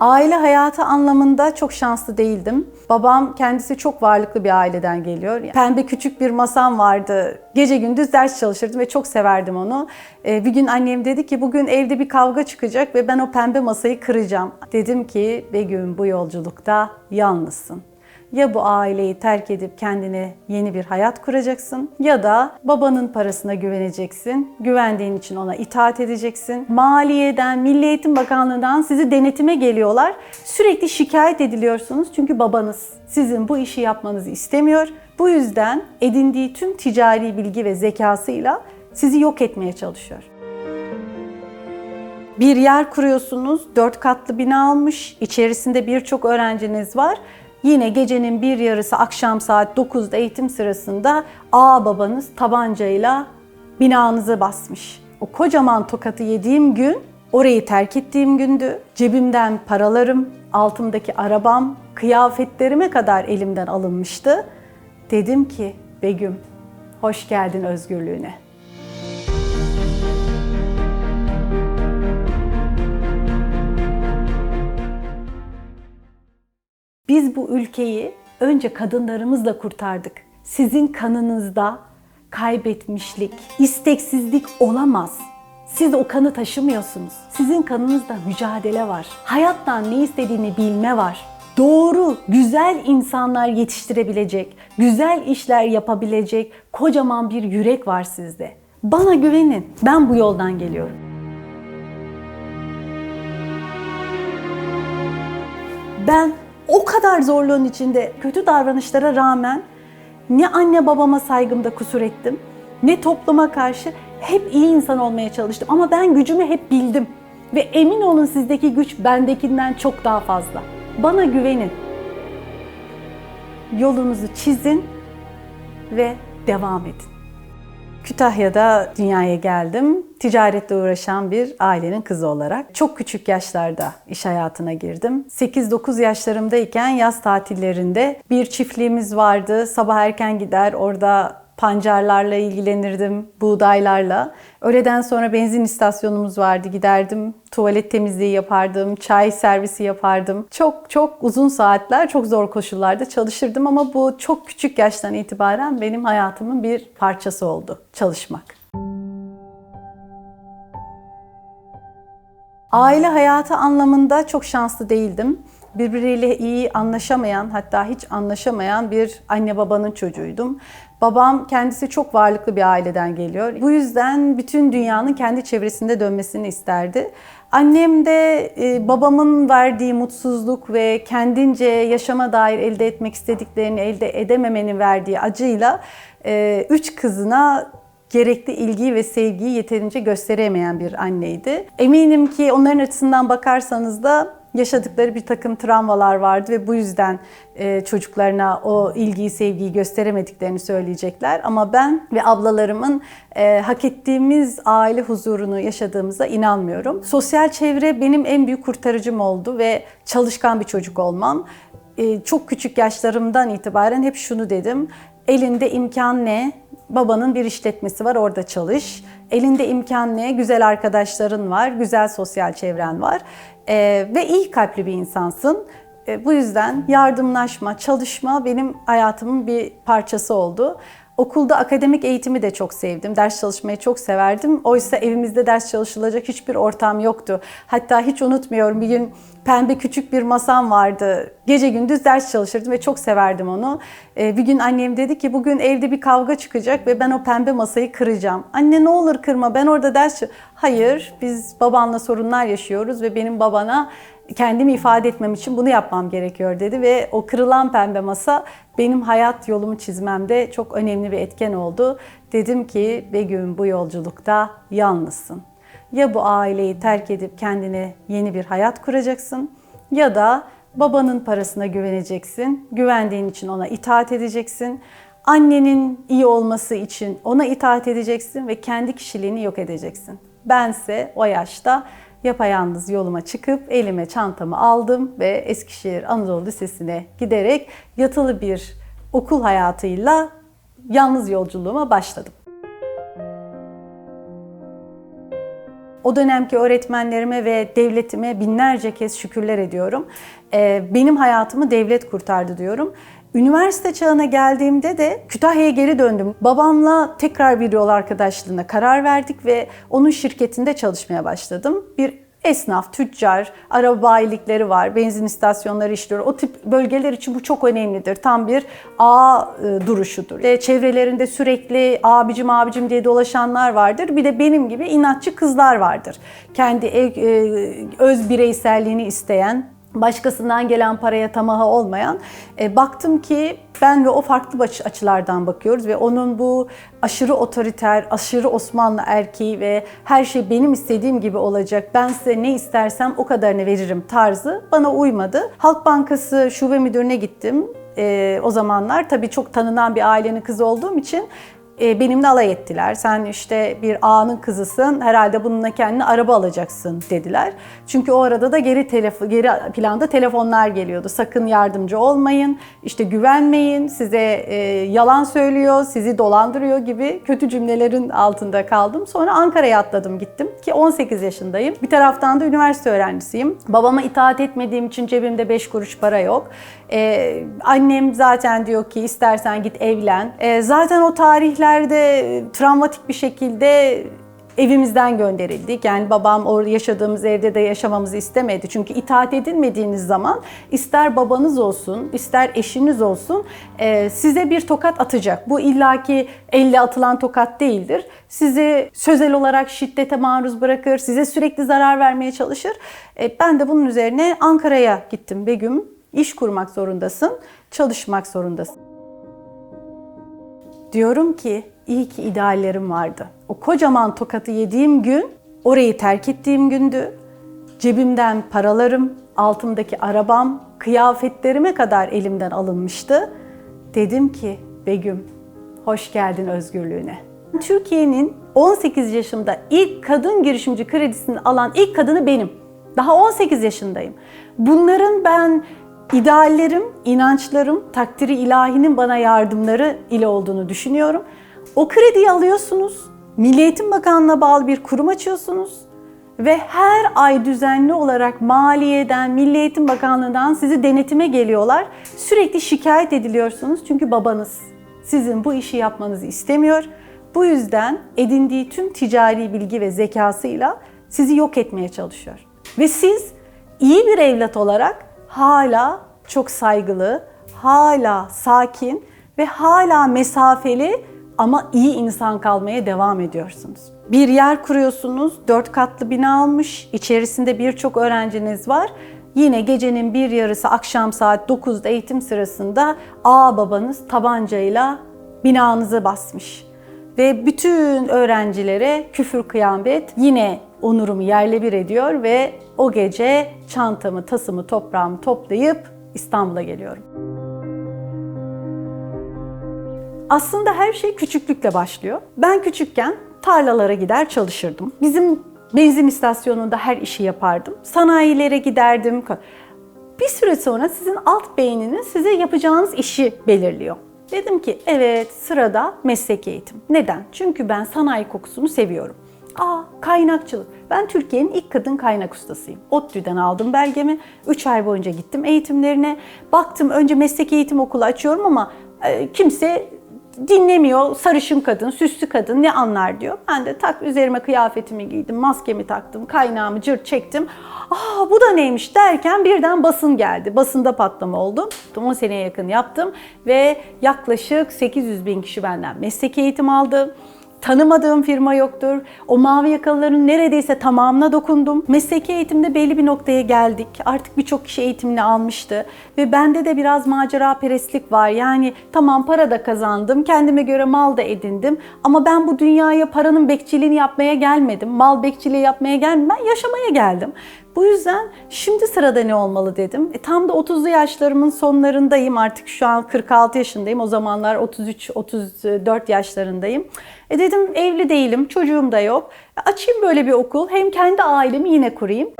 Aile hayatı anlamında çok şanslı değildim. Babam kendisi çok varlıklı bir aileden geliyor. Pembe küçük bir masam vardı. Gece gündüz ders çalışırdım ve çok severdim onu. Ee, bir gün annem dedi ki bugün evde bir kavga çıkacak ve ben o pembe masayı kıracağım. Dedim ki Begüm bu yolculukta yalnızsın. Ya bu aileyi terk edip kendine yeni bir hayat kuracaksın ya da babanın parasına güveneceksin. Güvendiğin için ona itaat edeceksin. Maliyeden, Milli Eğitim Bakanlığı'ndan sizi denetime geliyorlar. Sürekli şikayet ediliyorsunuz çünkü babanız sizin bu işi yapmanızı istemiyor. Bu yüzden edindiği tüm ticari bilgi ve zekasıyla sizi yok etmeye çalışıyor. Bir yer kuruyorsunuz, dört katlı bina almış, içerisinde birçok öğrenciniz var. Yine gecenin bir yarısı akşam saat 9'da eğitim sırasında ağ babanız tabancayla binanızı basmış. O kocaman tokatı yediğim gün orayı terk ettiğim gündü. Cebimden paralarım, altımdaki arabam, kıyafetlerime kadar elimden alınmıştı. Dedim ki Begüm, hoş geldin özgürlüğüne. Biz bu ülkeyi önce kadınlarımızla kurtardık. Sizin kanınızda kaybetmişlik, isteksizlik olamaz. Siz o kanı taşımıyorsunuz. Sizin kanınızda mücadele var. Hayattan ne istediğini bilme var. Doğru, güzel insanlar yetiştirebilecek, güzel işler yapabilecek kocaman bir yürek var sizde. Bana güvenin. Ben bu yoldan geliyorum. Ben o kadar zorluğun içinde kötü davranışlara rağmen ne anne babama saygımda kusur ettim, ne topluma karşı hep iyi insan olmaya çalıştım. Ama ben gücümü hep bildim. Ve emin olun sizdeki güç bendekinden çok daha fazla. Bana güvenin. Yolunuzu çizin ve devam edin. Kütahya'da dünyaya geldim. Ticaretle uğraşan bir ailenin kızı olarak. Çok küçük yaşlarda iş hayatına girdim. 8-9 yaşlarımdayken yaz tatillerinde bir çiftliğimiz vardı. Sabah erken gider orada pancarlarla ilgilenirdim, buğdaylarla. Öğleden sonra benzin istasyonumuz vardı. Giderdim, tuvalet temizliği yapardım, çay servisi yapardım. Çok çok uzun saatler, çok zor koşullarda çalışırdım ama bu çok küçük yaştan itibaren benim hayatımın bir parçası oldu çalışmak. Aile hayatı anlamında çok şanslı değildim. Birbiriyle iyi anlaşamayan, hatta hiç anlaşamayan bir anne babanın çocuğuydum. Babam kendisi çok varlıklı bir aileden geliyor. Bu yüzden bütün dünyanın kendi çevresinde dönmesini isterdi. Annem de e, babamın verdiği mutsuzluk ve kendince yaşama dair elde etmek istediklerini elde edememenin verdiği acıyla e, üç kızına gerekli ilgiyi ve sevgiyi yeterince gösteremeyen bir anneydi. Eminim ki onların açısından bakarsanız da yaşadıkları bir takım travmalar vardı ve bu yüzden e, çocuklarına o ilgiyi, sevgiyi gösteremediklerini söyleyecekler. Ama ben ve ablalarımın e, hak ettiğimiz aile huzurunu yaşadığımıza inanmıyorum. Sosyal çevre benim en büyük kurtarıcım oldu ve çalışkan bir çocuk olmam. E, çok küçük yaşlarımdan itibaren hep şunu dedim. Elinde imkan ne? Babanın bir işletmesi var, orada çalış. Elinde imkan ne? Güzel arkadaşların var, güzel sosyal çevren var ee, ve iyi kalpli bir insansın. Ee, bu yüzden yardımlaşma, çalışma benim hayatımın bir parçası oldu. Okulda akademik eğitimi de çok sevdim. Ders çalışmayı çok severdim. Oysa evimizde ders çalışılacak hiçbir ortam yoktu. Hatta hiç unutmuyorum bir gün pembe küçük bir masam vardı. Gece gündüz ders çalışırdım ve çok severdim onu. Ee, bir gün annem dedi ki bugün evde bir kavga çıkacak ve ben o pembe masayı kıracağım. Anne ne olur kırma ben orada ders Hayır biz babanla sorunlar yaşıyoruz ve benim babana kendimi ifade etmem için bunu yapmam gerekiyor dedi ve o kırılan pembe masa benim hayat yolumu çizmemde çok önemli bir etken oldu. Dedim ki Begüm bu yolculukta yalnızsın. Ya bu aileyi terk edip kendine yeni bir hayat kuracaksın ya da babanın parasına güveneceksin. Güvendiğin için ona itaat edeceksin. Annenin iyi olması için ona itaat edeceksin ve kendi kişiliğini yok edeceksin. Bense o yaşta yapayalnız yoluma çıkıp elime çantamı aldım ve Eskişehir Anadolu Lisesi'ne giderek yatılı bir okul hayatıyla yalnız yolculuğuma başladım. O dönemki öğretmenlerime ve devletime binlerce kez şükürler ediyorum. Ee, benim hayatımı devlet kurtardı diyorum. Üniversite çağına geldiğimde de Kütahya'ya geri döndüm. Babamla tekrar bir yol arkadaşlığına karar verdik ve onun şirketinde çalışmaya başladım. Bir esnaf, tüccar, araba bayilikleri var, benzin istasyonları işliyor. O tip bölgeler için bu çok önemlidir. Tam bir ağ e, duruşudur. Ve çevrelerinde sürekli abicim abicim diye dolaşanlar vardır. Bir de benim gibi inatçı kızlar vardır. Kendi e, öz bireyselliğini isteyen, başkasından gelen paraya tamaha olmayan e, baktım ki ben ve o farklı açılardan bakıyoruz ve onun bu aşırı otoriter, aşırı Osmanlı erkeği ve her şey benim istediğim gibi olacak. Ben size ne istersem o kadarını veririm tarzı bana uymadı. Halk Bankası şube müdürüne gittim. E, o zamanlar tabii çok tanınan bir ailenin kızı olduğum için e, benimle alay ettiler. Sen işte bir ağanın kızısın, herhalde bununla kendine araba alacaksın dediler. Çünkü o arada da geri telefon, geri planda telefonlar geliyordu. Sakın yardımcı olmayın, işte güvenmeyin, size e, yalan söylüyor, sizi dolandırıyor gibi kötü cümlelerin altında kaldım. Sonra Ankara'ya atladım gittim ki 18 yaşındayım. Bir taraftan da üniversite öğrencisiyim. Babama itaat etmediğim için cebimde 5 kuruş para yok. Ee, annem zaten diyor ki istersen git evlen. Ee, zaten o tarihlerde e, travmatik bir şekilde evimizden gönderildik. Yani babam orada yaşadığımız evde de yaşamamızı istemedi. Çünkü itaat edilmediğiniz zaman ister babanız olsun, ister eşiniz olsun e, size bir tokat atacak. Bu illaki elle atılan tokat değildir. Sizi sözel olarak şiddete maruz bırakır, size sürekli zarar vermeye çalışır. E, ben de bunun üzerine Ankara'ya gittim Begüm. İş kurmak zorundasın, çalışmak zorundasın. Diyorum ki iyi ki ideallerim vardı. O kocaman tokatı yediğim gün orayı terk ettiğim gündü. Cebimden paralarım, altımdaki arabam, kıyafetlerime kadar elimden alınmıştı. Dedim ki Begüm hoş geldin özgürlüğüne. Türkiye'nin 18 yaşımda ilk kadın girişimci kredisini alan ilk kadını benim. Daha 18 yaşındayım. Bunların ben ideallerim, inançlarım, takdiri ilahinin bana yardımları ile olduğunu düşünüyorum. O krediyi alıyorsunuz, Milli Eğitim Bakanlığı'na bağlı bir kurum açıyorsunuz ve her ay düzenli olarak maliyeden, Milli Eğitim Bakanlığı'ndan sizi denetime geliyorlar. Sürekli şikayet ediliyorsunuz çünkü babanız sizin bu işi yapmanızı istemiyor. Bu yüzden edindiği tüm ticari bilgi ve zekasıyla sizi yok etmeye çalışıyor. Ve siz iyi bir evlat olarak hala çok saygılı, hala sakin ve hala mesafeli ama iyi insan kalmaya devam ediyorsunuz. Bir yer kuruyorsunuz, dört katlı bina almış, içerisinde birçok öğrenciniz var. Yine gecenin bir yarısı akşam saat 9'da eğitim sırasında ağ babanız tabancayla binanızı basmış. Ve bütün öğrencilere küfür kıyamet yine onurumu yerle bir ediyor ve o gece çantamı, tasımı, toprağımı toplayıp İstanbul'a geliyorum. Aslında her şey küçüklükle başlıyor. Ben küçükken tarlalara gider çalışırdım. Bizim benzin istasyonunda her işi yapardım. Sanayilere giderdim. Bir süre sonra sizin alt beyniniz size yapacağınız işi belirliyor. Dedim ki evet sırada meslek eğitim. Neden? Çünkü ben sanayi kokusunu seviyorum. Aa kaynakçılık. Ben Türkiye'nin ilk kadın kaynak ustasıyım. ODTÜ'den aldım belgemi. 3 ay boyunca gittim eğitimlerine. Baktım önce meslek eğitim okulu açıyorum ama e, kimse dinlemiyor. Sarışın kadın, süslü kadın ne anlar diyor. Ben de tak üzerime kıyafetimi giydim, maskemi taktım, kaynağımı cırt çektim. Aa bu da neymiş derken birden basın geldi. Basında patlama oldu. 10 seneye yakın yaptım ve yaklaşık 800 bin kişi benden meslek eğitim aldı. Tanımadığım firma yoktur. O mavi yakalıların neredeyse tamamına dokundum. Mesleki eğitimde belli bir noktaya geldik. Artık birçok kişi eğitimini almıştı. Ve bende de biraz macera perestlik var. Yani tamam para da kazandım. Kendime göre mal da edindim. Ama ben bu dünyaya paranın bekçiliğini yapmaya gelmedim. Mal bekçiliği yapmaya gelmedim. Ben yaşamaya geldim. Bu yüzden şimdi sırada ne olmalı dedim. E, tam da 30'lu yaşlarımın sonlarındayım. Artık şu an 46 yaşındayım. O zamanlar 33-34 yaşlarındayım. E dedim evli değilim, çocuğum da yok. E, açayım böyle bir okul. Hem kendi ailemi yine kurayım.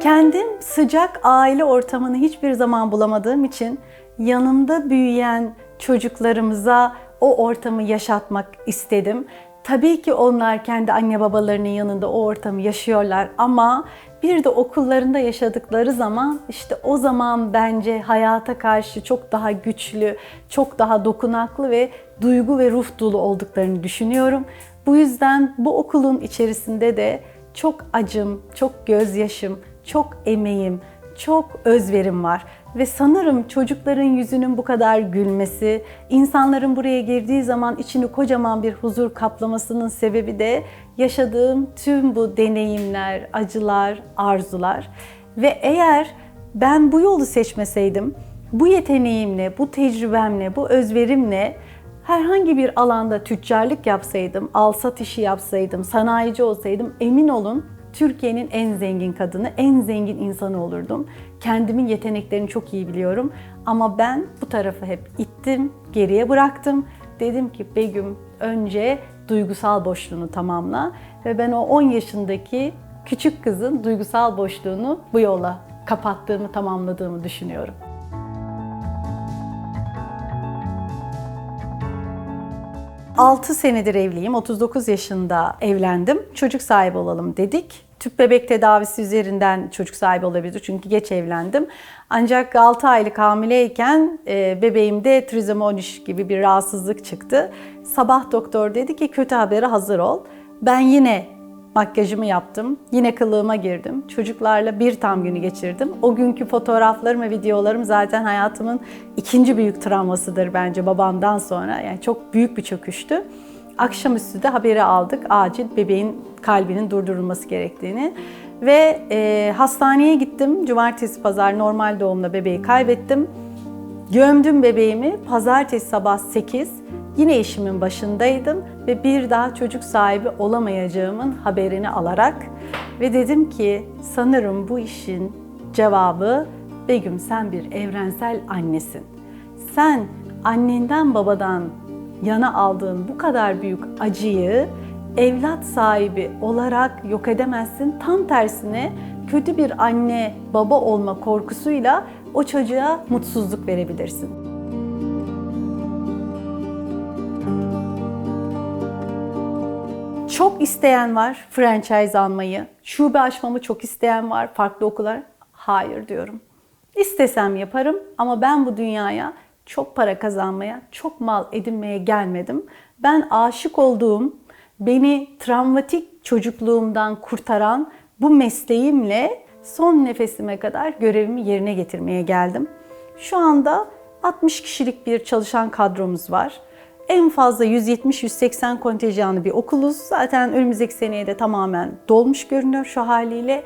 Kendim sıcak aile ortamını hiçbir zaman bulamadığım için yanımda büyüyen çocuklarımıza o ortamı yaşatmak istedim. Tabii ki onlar kendi anne babalarının yanında o ortamı yaşıyorlar ama bir de okullarında yaşadıkları zaman işte o zaman bence hayata karşı çok daha güçlü, çok daha dokunaklı ve duygu ve ruh dolu olduklarını düşünüyorum. Bu yüzden bu okulun içerisinde de çok acım, çok gözyaşım, çok emeğim, çok özverim var. Ve sanırım çocukların yüzünün bu kadar gülmesi, insanların buraya girdiği zaman içini kocaman bir huzur kaplamasının sebebi de yaşadığım tüm bu deneyimler, acılar, arzular. Ve eğer ben bu yolu seçmeseydim, bu yeteneğimle, bu tecrübemle, bu özverimle herhangi bir alanda tüccarlık yapsaydım, alsat işi yapsaydım, sanayici olsaydım emin olun Türkiye'nin en zengin kadını, en zengin insanı olurdum. Kendimin yeteneklerini çok iyi biliyorum. Ama ben bu tarafı hep ittim, geriye bıraktım. Dedim ki Begüm önce duygusal boşluğunu tamamla. Ve ben o 10 yaşındaki küçük kızın duygusal boşluğunu bu yola kapattığımı, tamamladığımı düşünüyorum. Altı senedir evliyim. 39 yaşında evlendim. Çocuk sahibi olalım dedik. Tüp bebek tedavisi üzerinden çocuk sahibi olabilir çünkü geç evlendim. Ancak 6 aylık hamileyken e, bebeğimde trizom 13 gibi bir rahatsızlık çıktı. Sabah doktor dedi ki kötü habere hazır ol. Ben yine makyajımı yaptım. Yine kılığıma girdim. Çocuklarla bir tam günü geçirdim. O günkü fotoğraflarım ve videolarım zaten hayatımın ikinci büyük travmasıdır bence babamdan sonra. Yani çok büyük bir çöküştü. Akşamüstü de haberi aldık acil bebeğin kalbinin durdurulması gerektiğini. Ve e, hastaneye gittim. Cumartesi pazar normal doğumla bebeği kaybettim. Gömdüm bebeğimi. Pazartesi sabah 8 yine işimin başındaydım ve bir daha çocuk sahibi olamayacağımın haberini alarak ve dedim ki sanırım bu işin cevabı Begüm sen bir evrensel annesin. Sen annenden babadan yana aldığın bu kadar büyük acıyı evlat sahibi olarak yok edemezsin. Tam tersine kötü bir anne baba olma korkusuyla o çocuğa mutsuzluk verebilirsin. Çok isteyen var franchise almayı. Şube açmamı çok isteyen var farklı okullar. Hayır diyorum. İstesem yaparım ama ben bu dünyaya çok para kazanmaya, çok mal edinmeye gelmedim. Ben aşık olduğum, beni travmatik çocukluğumdan kurtaran bu mesleğimle son nefesime kadar görevimi yerine getirmeye geldim. Şu anda 60 kişilik bir çalışan kadromuz var. En fazla 170-180 kontenjanlı bir okuluz. Zaten önümüzdeki seneye de tamamen dolmuş görünüyor şu haliyle.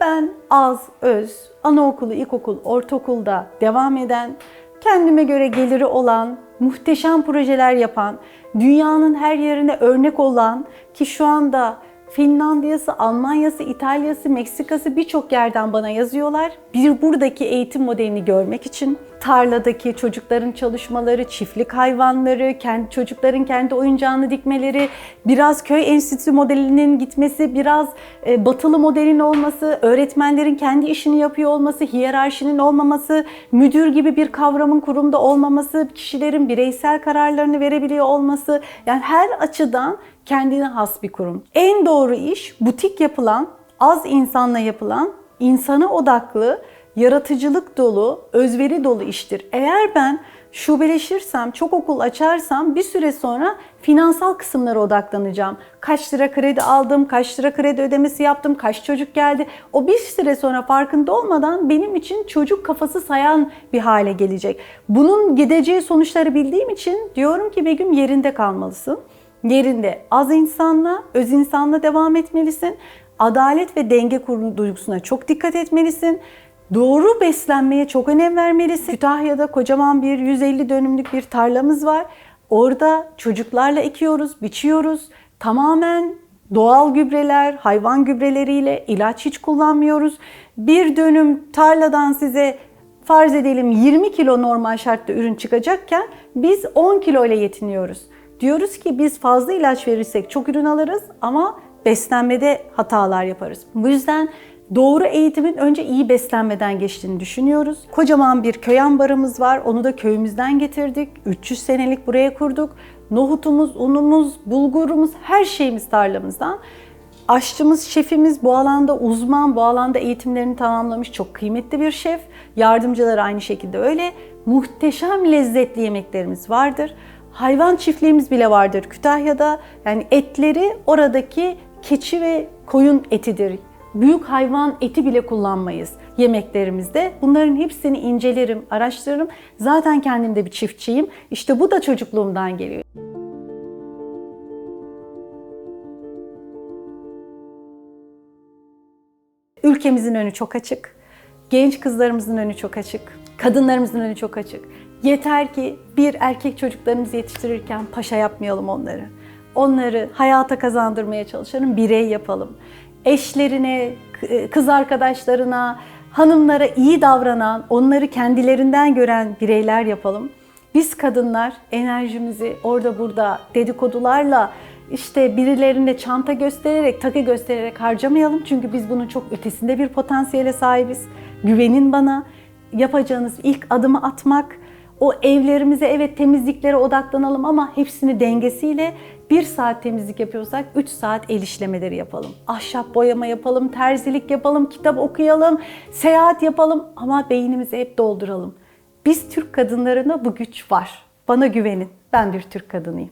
Ben az, öz, anaokulu, ilkokul, ortaokulda devam eden, kendime göre geliri olan, muhteşem projeler yapan, dünyanın her yerine örnek olan ki şu anda Finlandiya'sı, Almanya'sı, İtalya'sı, Meksika'sı birçok yerden bana yazıyorlar. Bir buradaki eğitim modelini görmek için tarladaki çocukların çalışmaları, çiftlik hayvanları, kendi çocukların kendi oyuncağını dikmeleri, biraz köy enstitüsü modelinin gitmesi, biraz e, batılı modelin olması, öğretmenlerin kendi işini yapıyor olması, hiyerarşinin olmaması, müdür gibi bir kavramın kurumda olmaması, kişilerin bireysel kararlarını verebiliyor olması, yani her açıdan kendine has bir kurum. En doğru iş butik yapılan, az insanla yapılan, insana odaklı, yaratıcılık dolu, özveri dolu iştir. Eğer ben şubeleşirsem, çok okul açarsam bir süre sonra finansal kısımlara odaklanacağım. Kaç lira kredi aldım, kaç lira kredi ödemesi yaptım, kaç çocuk geldi. O bir süre sonra farkında olmadan benim için çocuk kafası sayan bir hale gelecek. Bunun gideceği sonuçları bildiğim için diyorum ki Begüm yerinde kalmalısın yerinde az insanla, öz insanla devam etmelisin. Adalet ve denge duygusuna çok dikkat etmelisin. Doğru beslenmeye çok önem vermelisin. Kütahya'da kocaman bir 150 dönümlük bir tarlamız var. Orada çocuklarla ekiyoruz, biçiyoruz. Tamamen doğal gübreler, hayvan gübreleriyle ilaç hiç kullanmıyoruz. Bir dönüm tarladan size farz edelim 20 kilo normal şartta ürün çıkacakken biz 10 kilo ile yetiniyoruz. Diyoruz ki biz fazla ilaç verirsek çok ürün alırız ama beslenmede hatalar yaparız. Bu yüzden doğru eğitimin önce iyi beslenmeden geçtiğini düşünüyoruz. Kocaman bir köy ambarımız var. Onu da köyümüzden getirdik. 300 senelik buraya kurduk. Nohutumuz, unumuz, bulgurumuz, her şeyimiz tarlamızdan. Aşçımız, şefimiz bu alanda uzman, bu alanda eğitimlerini tamamlamış çok kıymetli bir şef. Yardımcıları aynı şekilde öyle. Muhteşem lezzetli yemeklerimiz vardır. Hayvan çiftliğimiz bile vardır Kütahya'da. Yani etleri oradaki keçi ve koyun etidir. Büyük hayvan eti bile kullanmayız yemeklerimizde. Bunların hepsini incelerim, araştırırım. Zaten kendim de bir çiftçiyim. İşte bu da çocukluğumdan geliyor. Ülkemizin önü çok açık. Genç kızlarımızın önü çok açık. Kadınlarımızın önü çok açık. Yeter ki bir erkek çocuklarımızı yetiştirirken paşa yapmayalım onları. Onları hayata kazandırmaya çalışalım, birey yapalım. Eşlerine, kız arkadaşlarına, hanımlara iyi davranan, onları kendilerinden gören bireyler yapalım. Biz kadınlar enerjimizi orada burada dedikodularla işte birilerine çanta göstererek, takı göstererek harcamayalım. Çünkü biz bunun çok ötesinde bir potansiyele sahibiz. Güvenin bana. Yapacağınız ilk adımı atmak, o evlerimize evet temizliklere odaklanalım ama hepsini dengesiyle bir saat temizlik yapıyorsak 3 saat el işlemeleri yapalım. Ahşap boyama yapalım, terzilik yapalım, kitap okuyalım, seyahat yapalım ama beynimizi hep dolduralım. Biz Türk kadınlarına bu güç var. Bana güvenin. Ben bir Türk kadınıyım.